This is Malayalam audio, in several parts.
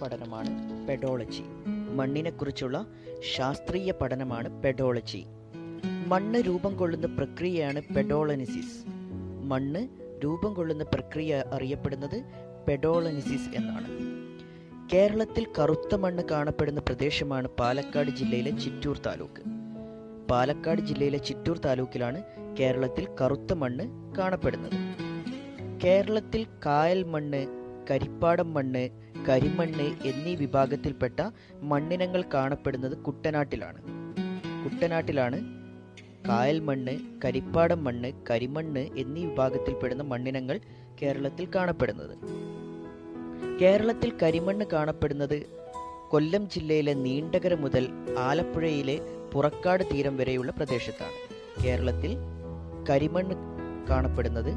പഠനമാണ് പെഡോളജി. മണ്ണിനെക്കുറിച്ചുള്ള ശാസ്ത്രീയ പഠനമാണ് പെഡോളജി. മണ്ണ് രൂപം കൊള്ളുന്ന പ്രക്രിയയാണ് പെഡോളനിസിസ്. മണ്ണ് രൂപം കൊള്ളുന്ന പ്രക്രിയ അറിയപ്പെടുന്നത് പെഡോളനിസിസ് എന്നാണ്. കേരളത്തിൽ കറുത്ത മണ്ണ് കാണപ്പെടുന്ന പ്രദേശമാണ് പാലക്കാട് ജില്ലയിലെ ചിറ്റൂർ താലൂക്ക്. പാലക്കാട് ജില്ലയിലെ ചിറ്റൂർ താലൂക്കിലാണ് കേരളത്തിൽ കറുത്ത മണ്ണ് കാണപ്പെടുന്നത്. കേരളത്തിൽ കായൽ മണ്ണ് കരിപ്പാടം മണ്ണ് കരിമണ്ണ് എന്നീ വിഭാഗത്തിൽപ്പെട്ട മണ്ണിനങ്ങൾ കാണപ്പെടുന്നത് കുട്ടനാട്ടിലാണ്. കുട്ടനാട്ടിലാണ് കായൽ മണ്ണ് കരിപ്പാടം മണ്ണ് കരിമണ്ണ് എന്നീ വിഭാഗത്തിൽപ്പെടുന്ന മണ്ണിനങ്ങൾ കേരളത്തിൽ കാണപ്പെടുന്നത്. കേരളത്തിൽ കരിമണ്ണ് കാണപ്പെടുന്നത് കൊല്ലം ജില്ലയിലെ നീണ്ടകര മുതൽ ആലപ്പുഴയിലെ പുറക്കാട് തീരം വരെയുള്ള പ്രദേശത്താണ്. കേരളത്തിൽ കരിമണ്ണ് കാണപ്പെടുന്നത്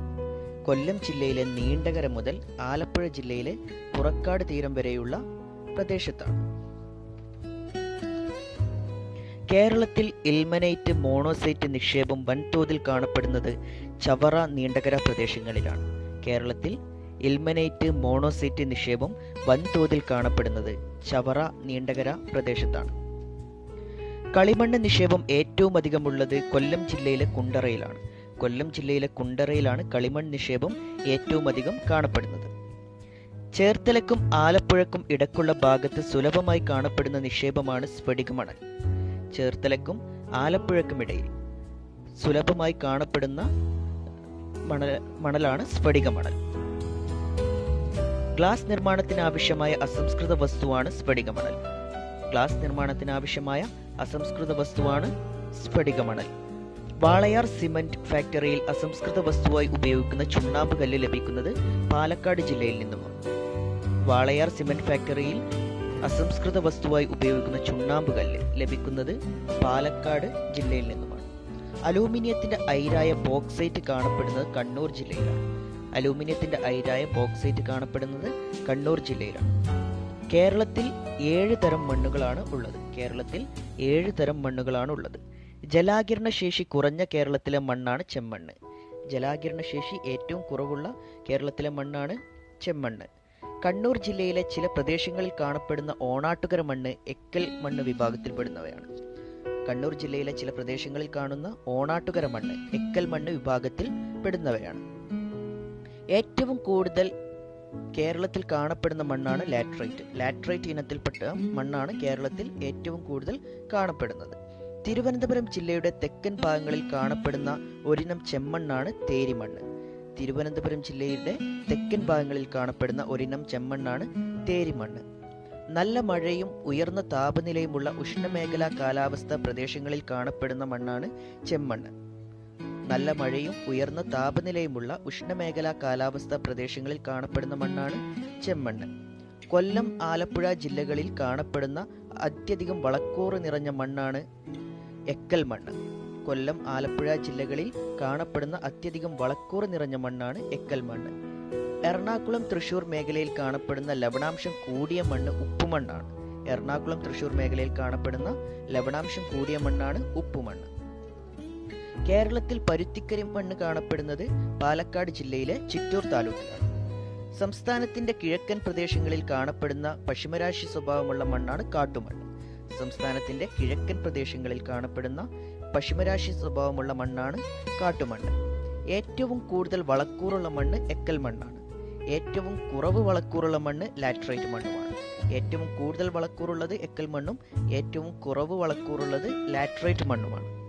കൊല്ലം ജില്ലയിലെ നീണ്ടകര മുതൽ ആലപ്പുഴ ജില്ലയിലെ പുറക്കാട് തീരം വരെയുള്ള പ്രദേശത്താണ്. കേരളത്തിൽ ഇൽമനൈറ്റ് മോണോസൈറ്റ് നിക്ഷേപം വൻതോതിൽ കാണപ്പെടുന്നത് ചവറ നീണ്ടകര പ്രദേശങ്ങളിലാണ്. കേരളത്തിൽ ഇൽമനൈറ്റ് മോണോസൈറ്റ് നിക്ഷേപം വൻതോതിൽ കാണപ്പെടുന്നത് ചവറ നീണ്ടകര പ്രദേശത്താണ്. കളിമണ്ണ് നിക്ഷേപം ഏറ്റവും അധികമുള്ളത് കൊല്ലം ജില്ലയിലെ കുണ്ടറയിലാണ്. കൊല്ലം ജില്ലയിലെ കുണ്ടറയിലാണ് കളിമൺ നിക്ഷേപം ഏറ്റവും അധികം കാണപ്പെടുന്നത്. ചേർത്തലക്കും ആലപ്പുഴക്കും ഇടക്കുള്ള ഭാഗത്ത് സുലഭമായി കാണപ്പെടുന്ന നിക്ഷേപമാണ് സ്ഫടികമണൽ. ചേർത്തലക്കും ആലപ്പുഴക്കും ഇടയിൽ സുലഭമായി കാണപ്പെടുന്ന മണൽ മണലാണ് സ്ഫടികമണൽ. ഗ്ലാസ് നിർമ്മാണത്തിന് ആവശ്യമായ അസംസ്കൃത വസ്തുവാണ് സ്ഫടികമണൽ. ഗ്ലാസ് നിർമ്മാണത്തിന് ആവശ്യമായ അസംസ്കൃത വസ്തുവാണ് സ്ഫടികമണൽ. വാളയാർ സിമന്റ് ഫാക്ടറിയിൽ അസംസ്കൃത വസ്തുവായി ഉപയോഗിക്കുന്ന ചുണ്ണാമ്പ് കല്ല് ലഭിക്കുന്നത് പാലക്കാട് ജില്ലയിൽ നിന്നുമാണ്. വാളയാർ സിമെന്റ് ഫാക്ടറിയിൽ അസംസ്കൃത വസ്തുവായി ഉപയോഗിക്കുന്ന ചുണ്ണാമ്പ് കല്ല് ലഭിക്കുന്നത് പാലക്കാട് ജില്ലയിൽ നിന്നുമാണ്. അലൂമിനിയത്തിന്റെ അയിരായ ബോക്സൈറ്റ് കാണപ്പെടുന്നത് കണ്ണൂർ ജില്ലയിലാണ്. അലൂമിനിയത്തിന്റെ അയിരായ ബോക്സൈറ്റ് കാണപ്പെടുന്നത് കണ്ണൂർ ജില്ലയിലാണ്. കേരളത്തിൽ ഏഴ് തരം മണ്ണുകളാണ് ഉള്ളത്. കേരളത്തിൽ ഏഴ് തരം മണ്ണുകളാണ് ഉള്ളത്. ജലാകിരണ ശേഷി കുറഞ്ഞ കേരളത്തിലെ മണ്ണാണ് ചെമ്മണ്ണ്. ജലാകിരണ ശേഷി ഏറ്റവും കുറവുള്ള കേരളത്തിലെ മണ്ണാണ് ചെമ്മണ്ണ്. കണ്ണൂർ ജില്ലയിലെ ചില പ്രദേശങ്ങളിൽ കാണപ്പെടുന്ന ഓണാട്ടുകര മണ്ണ് എക്കൽ മണ്ണ് വിഭാഗത്തിൽപ്പെടുന്നവയാണ്. കണ്ണൂർ ജില്ലയിലെ ചില പ്രദേശങ്ങളിൽ കാണുന്ന ഓണാട്ടുകര മണ്ണ് എക്കൽ മണ്ണ് വിഭാഗത്തിൽ പെടുന്നവയാണ്. ഏറ്റവും കൂടുതൽ കേരളത്തിൽ കാണപ്പെടുന്ന മണ്ണാണ് ലാട്രൈറ്റ് ലാട്രൈറ്റ് ഇനത്തിൽപ്പെട്ട മണ്ണാണ് കേരളത്തിൽ ഏറ്റവും കൂടുതൽ കാണപ്പെടുന്നത്. തിരുവനന്തപുരം ജില്ലയുടെ തെക്കൻ ഭാഗങ്ങളിൽ കാണപ്പെടുന്ന ഒരിനം ചെമ്മണ്ണാണ് തേരിമണ്ണ്. തിരുവനന്തപുരം ജില്ലയുടെ തെക്കൻ ഭാഗങ്ങളിൽ കാണപ്പെടുന്ന ഒരിനം ചെമ്മണ്ണാണ് തേരിമണ്ണ്. നല്ല മഴയും ഉയർന്ന താപനിലയുമുള്ള ഉഷ്ണമേഖലാ കാലാവസ്ഥ പ്രദേശങ്ങളിൽ കാണപ്പെടുന്ന മണ്ണാണ് ചെമ്മണ്ണ്. നല്ല മഴയും ഉയർന്ന താപനിലയുമുള്ള ഉഷ്ണമേഖലാ കാലാവസ്ഥ പ്രദേശങ്ങളിൽ കാണപ്പെടുന്ന മണ്ണാണ് ചെമ്മണ്ണ്. കൊല്ലം ആലപ്പുഴ ജില്ലകളിൽ കാണപ്പെടുന്ന അത്യധികം വളക്കൂറ് നിറഞ്ഞ മണ്ണാണ് എക്കൽ മണ്ണ്. കൊല്ലം ആലപ്പുഴ ജില്ലകളിൽ കാണപ്പെടുന്ന അത്യധികം വളക്കൂറ് നിറഞ്ഞ മണ്ണാണ് എക്കൽ മണ്ണ്. എറണാകുളം തൃശൂർ മേഖലയിൽ കാണപ്പെടുന്ന ലവണാംശം കൂടിയ മണ്ണ് ഉപ്പുമണ്ണാണ് എറണാകുളം തൃശൂർ മേഖലയിൽ കാണപ്പെടുന്ന ലവണാംശം കൂടിയ മണ്ണാണ് ഉപ്പുമണ്ണ് കേരളത്തിൽ പരുത്തിക്കരി മണ്ണ് കാണപ്പെടുന്നത് പാലക്കാട് ജില്ലയിലെ ചിറ്റൂർ താലൂക്കിലാണ്. സംസ്ഥാനത്തിന്റെ കിഴക്കൻ പ്രദേശങ്ങളിൽ കാണപ്പെടുന്ന പശ്ചിമരാശി സ്വഭാവമുള്ള മണ്ണാണ് കാട്ടുമണ്ണ്. സംസ്ഥാനത്തിന്റെ കിഴക്കൻ പ്രദേശങ്ങളിൽ കാണപ്പെടുന്ന പശ്ചിമരാശി സ്വഭാവമുള്ള മണ്ണാണ് കാട്ടുമണ്ണ്. ഏറ്റവും കൂടുതൽ വളക്കൂറുള്ള മണ്ണ് എക്കൽ മണ്ണാണ്. ഏറ്റവും കുറവ് വളക്കൂറുള്ള മണ്ണ് ലാറ്ററൈറ്റ് മണ്ണുമാണ്. ഏറ്റവും കൂടുതൽ വളക്കൂറുള്ളത് എക്കൽ മണ്ണും ഏറ്റവും കുറവ് വളക്കൂറുള്ളത് ലാറ്ററൈറ്റ് മണ്ണുമാണ്.